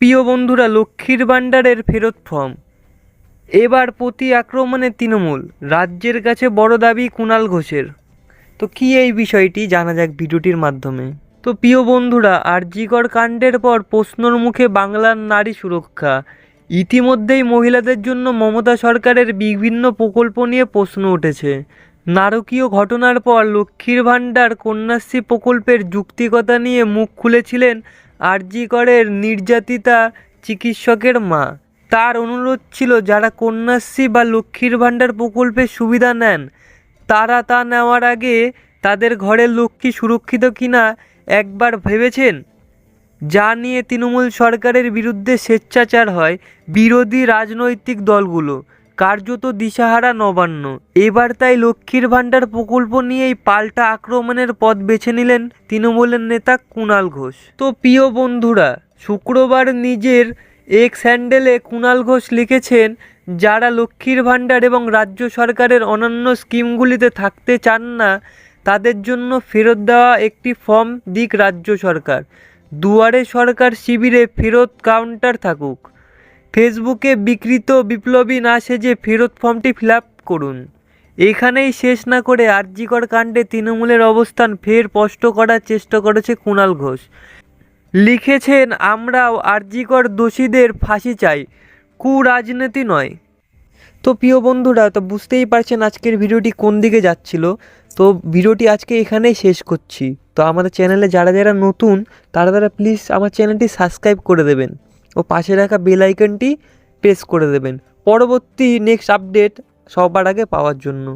প্রিয় বন্ধুরা, লক্ষ্মীর ভাণ্ডারের ফেরত ফর্ম। এবার প্রতি আক্রমণে তৃণমূল, রাজ্যের কাছে বড় দাবি কুণাল ঘোষের। তো কী এই বিষয়টি জানা যাক ভিডিওটির মাধ্যমে। তো প্রিয় বন্ধুরা, আরজিকর কাণ্ডের পর প্রশ্নর মুখে বাংলার নারী সুরক্ষা। ইতিমধ্যেই মহিলাদের জন্য মমতা সরকারের বিভিন্ন প্রকল্প নিয়ে প্রশ্ন উঠেছে। নারকীয় ঘটনার পর লক্ষ্মীর ভাণ্ডার কন্যাশ্রী প্রকল্পের যুক্তিকতা নিয়ে মুখ খুলেছিলেন আরজিকরের নির্যাতিতা চিকিৎসকের মা। তার অনুরোধ ছিল যারা কন্যাশ্রী বা লক্ষ্মীর ভাণ্ডার প্রকল্পের সুবিধা নেন, তারা তা নেওয়ার আগে তাদের ঘরের লক্ষ্মী সুরক্ষিত কিনা একবার ভেবেছেন? যা নিয়ে তৃণমূল সরকারের বিরুদ্ধে স্বেচ্ছাচার হয় বিরোধী রাজনৈতিক দলগুলো। কার্যত দিশাহারা নবান্ন। এবার তাই লক্ষ্মীর ভাণ্ডার প্রকল্প নিয়েই পাল্টা আক্রমণের পথ বেছে নিলেন তৃণমূলের নেতা কুণাল ঘোষ। তো প্রিয় বন্ধুরা, শুক্রবার নিজের এক্স হ্যান্ডেলে কুণাল ঘোষ লিখেছেন, যারা লক্ষ্মীর ভাণ্ডার এবং রাজ্য সরকারের অন্যান্য স্কিমগুলিতে থাকতে চান না, তাদের জন্য ফেরত দেওয়া একটি ফর্ম দিক রাজ্য সরকার। দুয়ারে সরকার শিবিরে ফেরত কাউন্টার থাকুক। ফেসবুকে বিকৃত বিপ্লবী না সেজে ফেরত ফর্মটি ফিল করুন। এখানেই শেষ না করে আরজিকর কাণ্ডে তৃণমূলের অবস্থান ফের স্পষ্ট করার চেষ্টা করেছে কুণাল ঘোষ। লিখেছেন, আমরাও আরজিকর দোষীদের ফাঁসি চাই, কুরাজনীতি নয়। তো প্রিয় বন্ধুরা, তো বুঝতেই পারছেন আজকের ভিডিওটি কোন দিকে যাচ্ছিল। তো ভিডিওটি আজকে এখানেই শেষ করছি। তো আমাদের চ্যানেলে যারা যারা নতুন, তারা তারা প্লিজ আমার চ্যানেলটি সাবস্ক্রাইব করে দেবেন। ও পাশে রাখা বেল আইকনটি প্রেস করে দেবেন। পরবর্তী নেক্সট আপডেট সবার আগে পাওয়ার জন্য।